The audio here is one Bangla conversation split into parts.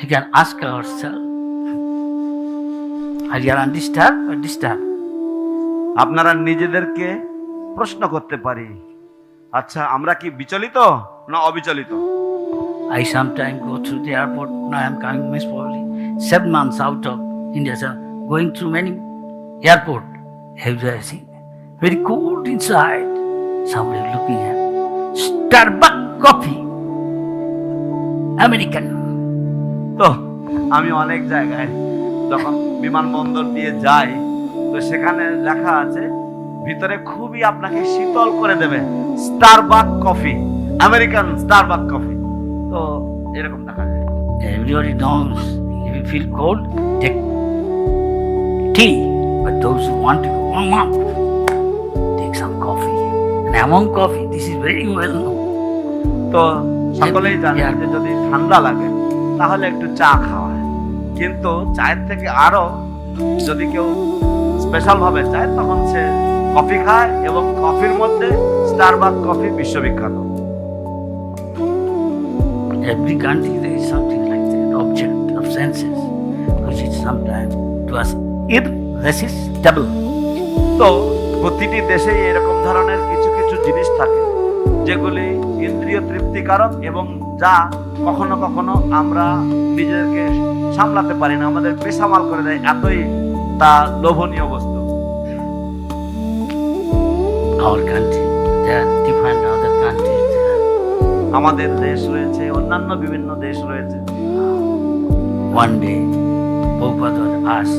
He can ask herself. Are you undisturbed or disturbed? আপনারা নিজেদেরকে প্রশ্ন করতে পারি আচ্ছা আমরা কি বিচলিত না অবিচলিত? I some time go through the airport না I am coming miss probably seven months out of India sir going through many airport have you I seen very good inside side somebody looking at Starbuck coffee American তো আমি অনেক জায়গায় যখন বিমানবন্দর দিয়ে যাই তো সেখানে লেখা আছে ভিতরে খুবই আপনাকে শীতল করে দেবে Starbuck coffee American Starbuck coffee তো এরকম দেখা যায়। Everybody knows if feel cold take tea but want to go warm coffee এমন coffee this is very well তো সকলেই জানে যদি ঠান্ডা লাগে তাহলে একটু চা খাওয়ায় কিন্তু চায়ের থেকে আরও যদি কেউ স্পেশাল ভাবে চায় তখন সে কফি খায় এবং কফির মধ্যে স্টারবাক কফি বিশ্ববিখ্যাত Every country there is something like that, object of senses, which is sometimes to us irresistible. তো প্রতিটি দেশেই এরকম ধরনের কিছু কিছু জিনিস থাকে যেগুলি ইন্দ্রিয় তৃপ্তিকারক এবং যা কখনো কখনো আমরা নিজেদেরকে সামলাতে পারি না আমাদের পেশামাল করে দেয় এতই তা লোভনীয় বস্তু। আমাদের দেশ রয়েছে অন্যান্য বিভিন্ন দেশ রয়েছে। One day Prabhupada us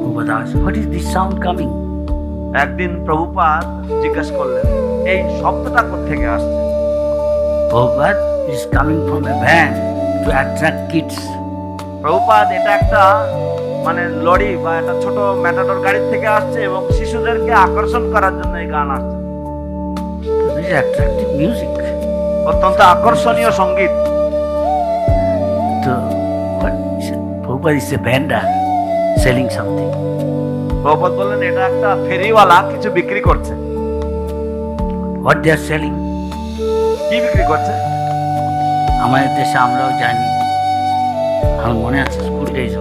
Prabhupada us what is the sound coming একদিন প্রভুপাত জিজ্ঞেস করলেন এই শব্দটা কোথা থেকে আসছে? Prabhupada is coming from a van to attract kids. Prabhupada এটা একটা মানে লরি বা একটা ছোট ম্যাটাডোর গাড়ির থেকে আসছে এবং শিশুদেরকে আকর্ষণ করার জন্য এই গান আসছে attractive music. অত্যন্ত আকর্ষণীয় সংগীত it? Prabhupada is a vendor selling something. Prabhupada বললেন এটা একটা ফেরিওয়ালা কিছু বিক্রি করছে What they are selling, কি বিক্রি করছে আমাদের দেশে আমরাও জানি আমার মনে আছে স্কুল ডেজ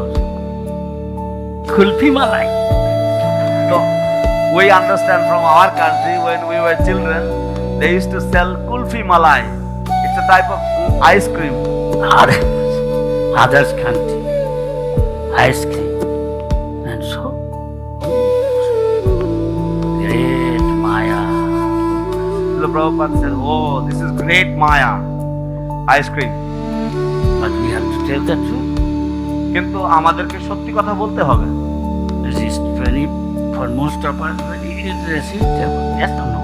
কুলফি মালাই তো we understand from our country when we were children they used to sell kulfi malai it's a type of ice cream R others country ice cream and so great Maya. the Prabhupada said oh this is great maya ice cream But we have to tell the truth. কিন্তু আমাদেরকে সত্যি কথা বলতে হবে This is very, for most of us, very irresistible. Yes or no?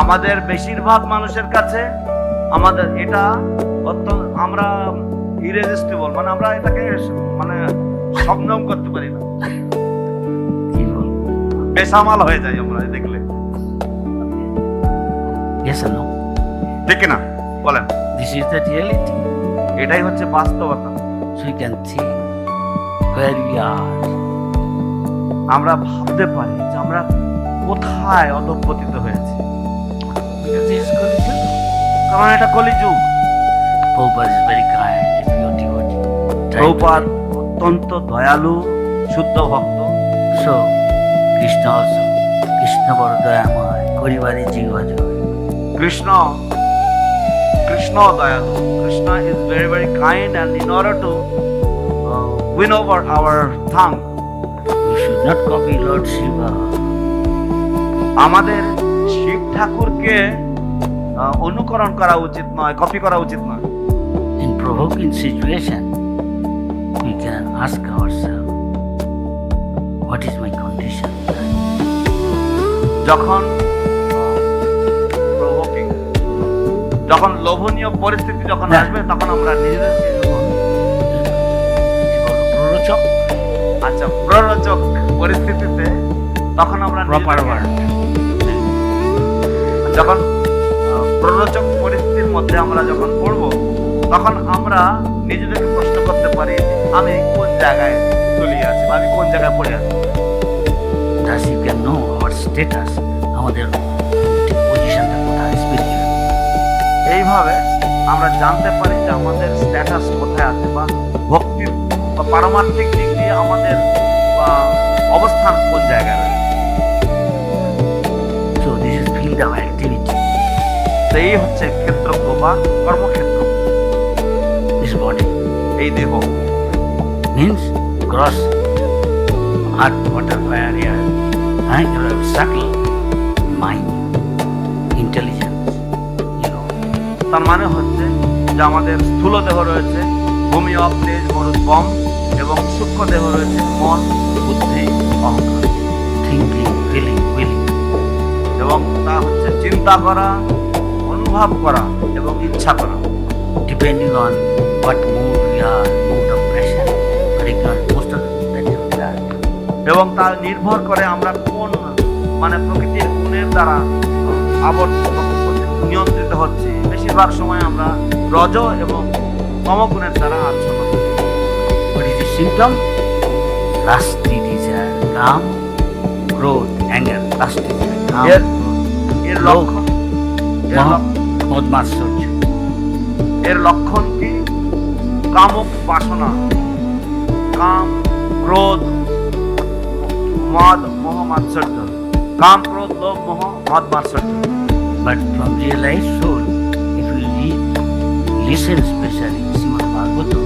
আমাদের বেশিরভাগ মানুষের কাছে আমাদের এটা অত্যন্ত আমরা ইরেজিস্টিবল মানে আমরা এটাকে মানে সংযম করতে পারি না কি বলব? বেসামাল হয়ে যাই আমরা দেখলে Yes or no? ঠিক না বলেন। দিস ইজ দ্য রিয়েলিটি এটাই হচ্ছে বাস্তবতা। সো ইউ আমরা ভাবতে পারি যে আমরা কোথায় অধঃপতিত হয়েছি। কারণ এটা কলিযুগ। প্রভুপাদ অত্যন্ত দয়ালু শুদ্ধ ভক্ত। কৃষ্ণ কৃষ্ণ বড় দয়াময় কৃষ্ণ কৃষ্ণ কৃষ্ণ দয়ালু Krishna is very very kind and in order to win over our tongue You should not copy Lord Shiva. আমাদের শিব ঠাকুরকে অনুকরণ করা উচিত নয় কপি করা উচিত নয় In provoking situation, we can ask ourselves, what is my condition? যখন যখন লোভনীয় পরিস্থিতি যখন হ্যাঁ। আসবে তখন আমরা নিজেদেরকে প্ররোচক। আচ্ছা প্ররোচক পরিস্থিতিতে তখন আমরা প্রপার ওয়ার্ড যখন প্ররোচক পরিস্থিতির মধ্যে আমরা যখন পড়ব তখন আমরা নিজেদেরকে প্রশ্ন করতে পারি আমি কোন জায়গায় চলিয়ে আছি? আমি কোন জায়গায় পড়ে আছি? Thus you can know our status এইভাবে আমরা জানতে পারি যে আমাদের স্ট্যাটাস কোথায় আছে আর্থিক দিক দিয়ে আমাদের অবস্থান কোন জায়গায় এই হচ্ছে ক্ষেত্রজ্ঞ বা কর্মক্ষেত্র। Body এই দেহ। Means earth, water, fire, air, and your তার মানে হচ্ছে যে আমাদের স্থূল দেহ রয়েছে ভূমি অপ তেজ মরুদ বম এবং সূক্ষ্ম দেহ রয়েছে মন বুদ্ধি অহংকার willing. এবং তা হচ্ছে চিন্তা করা অনুভব করা এবং ইচ্ছা করা passion, or ignorance, most of that is that. এবং তার নির্ভর করে আমরা কোন মানে প্রকৃতির গুণের দ্বারা আবর্তিত নিয়ন্ত্রিত হচ্ছে। বেশিরভাগ সময় আমরা রজ এবং তমগুণের দ্বারা আচ্ছন্ন। What is the symptom? Lusty desire, calm, growth, anger, lusty desire, calm, এর এর লক্ষণ? লক্ষণ- এর লক্ষণ কি? কামক বাসনা কাম ক্রোধ মদ মোহ মাৎসর্য। কাম ক্রোধ লোভ মোহ মদ মাৎসর্য। But from realized soul, if you read, listen specially, Srimad Bhagavatam,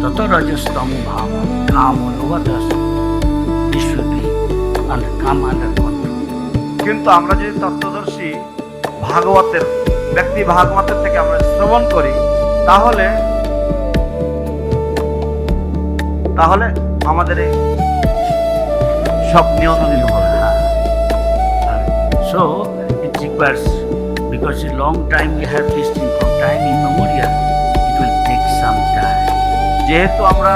Tata Rajastama Bhava, Kama, Lovadas, this should be under, come under control. কিন্তু আমরা যদি তত্ত্বদর্শী ভাগবতের ব্যক্তি ভাগবতের থেকে আমরা শ্রবণ করি তাহলে তাহলে আমাদের এই সব নিয়ন্ত্রিত হবে So it requires, because a long time we have listening from time immemorial, it will take some time. যেহেতু আমরা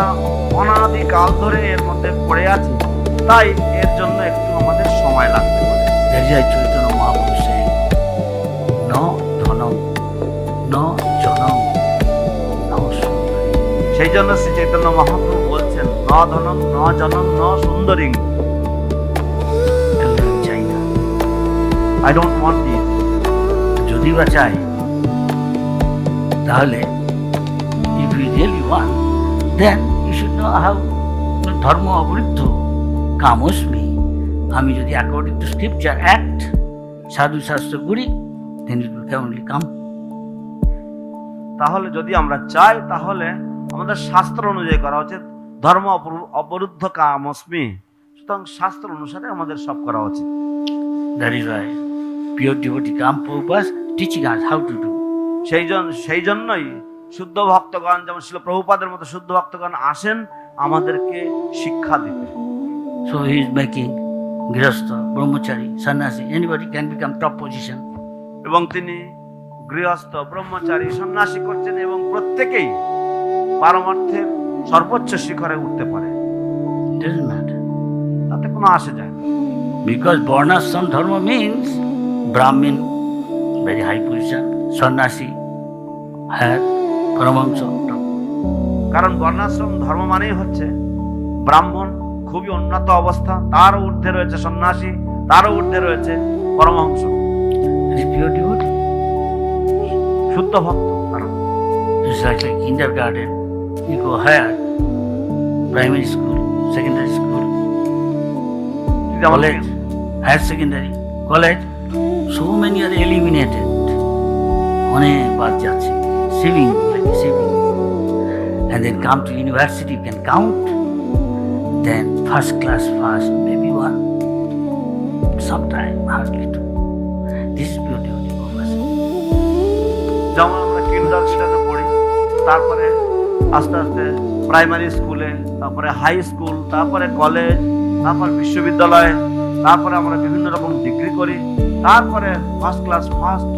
অনাদি কাল ধরে এর মধ্যে পড়ে আছি তাই এর জন্য একটু আমাদের সময় লাগতে পারে saying, No dhanam, no janam, no sundari. সেই জন্য শ্রী চৈতন্য মহাপ্রভু বলছেন ন ধনম ন জনম ন সুন্দরিং আই ডোন্ট ওয়ান্ট দিস যদি বা চাই তাহলে if you really want then you should know how ধর্ম অবরুদ্ধ কামস্মি। আমি যদি অ্যাকর্ডিং টু স্ক্রিপচার অ্যাক্ট সাধু শাস্ত্র করি দেন ইট উইল কেমনলি কাম তাহলে যদি আমরা চাই তাহলে আমাদের শাস্ত্র অনুযায়ী করা উচিত ধর্ম অবরুদ্ধ কামস্মি। সুতরাং শাস্ত্র অনুসারে আমাদের সব করা উচিত। That is why pure devotee come purpose teaching us how to do সেই জন্য সেই জন্যই শুদ্ধ ভক্তগণ যেমন ছিল প্রভুপাদের মতো শুদ্ধ ভক্তগণ আসেন আমাদেরকে শিক্ষা দিতে সো হি ইজ মেকিং গৃহস্থ ব্রহ্মচারী সন্ন্যাসী anybody can become top position এবং তিনি গৃহস্থ ব্রহ্মচারী সন্ন্যাসী করছেন এবং প্রত্যেকেই পারমার্থের সর্বোচ্চ শিখরে উঠতে পারে। তাতে কোনো আসে যায় বিকজ বর্ণাশ্রম ধর্ম Dharma ব্রাহ্মণ ভেরি হাই পজিশন সন্ন্যাসী হ্যাঁ পরমাংশ কারণ বর্ণাশ্রম ধর্ম মানেই হচ্ছে ব্রাহ্মণ খুবই উন্নত অবস্থা তার ঊর্ধ্বে রয়েছে সন্ন্যাসী তার ঊর্ধ্বে রয়েছে পরমহংস। শুদ্ধ ভক্ত kindergarten eco higher primary school secondary school college higher secondary college so many are eliminated. অনেক বাদ যাচ্ছে saving like saving and then come to university you can count then first class first maybe one sometime hardly two this is beauty of purpose যেমন আমরা কিন্ডার স্টানে পড়ি তারপরে আস্তে আস্তে প্রাইমারি স্কুলে তারপরে হাই স্কুল তারপরে কলেজ তারপর বিশ্ববিদ্যালয়ে তারপরে আমরা বিভিন্ন রকম ডিগ্রি করি। তারপরে ফার্স্ট ক্লাস ফার্স্ট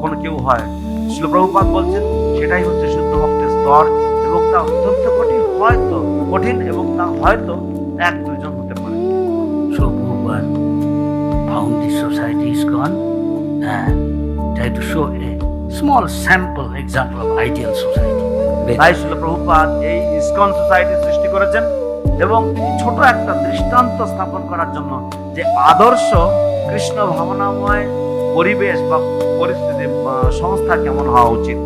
কোনো কেউ হয়। শিলপ্রভুপাত বলছেন সেটাই হচ্ছে শুদ্ধ ভক্তের স্তর এবং তা অত্যন্ত কঠিন হয়তো কঠিন এবং তা হয়তো এক দুইজন হতে পারে। Prabhupada found this society is gone and tried to show a small sample example of ideal society. তাই শিলপ্রভুপাত এই ইসকন সোসাইটি সৃষ্টি করেছেন। এবং ছোট একটা দৃষ্টান্ত স্থাপন করার জন্য যে আদর্শ কৃষ্ণ ভাবনাময় পরিবেশ বা পরিস্থিতি সংস্থা কেমন হওয়া উচিত?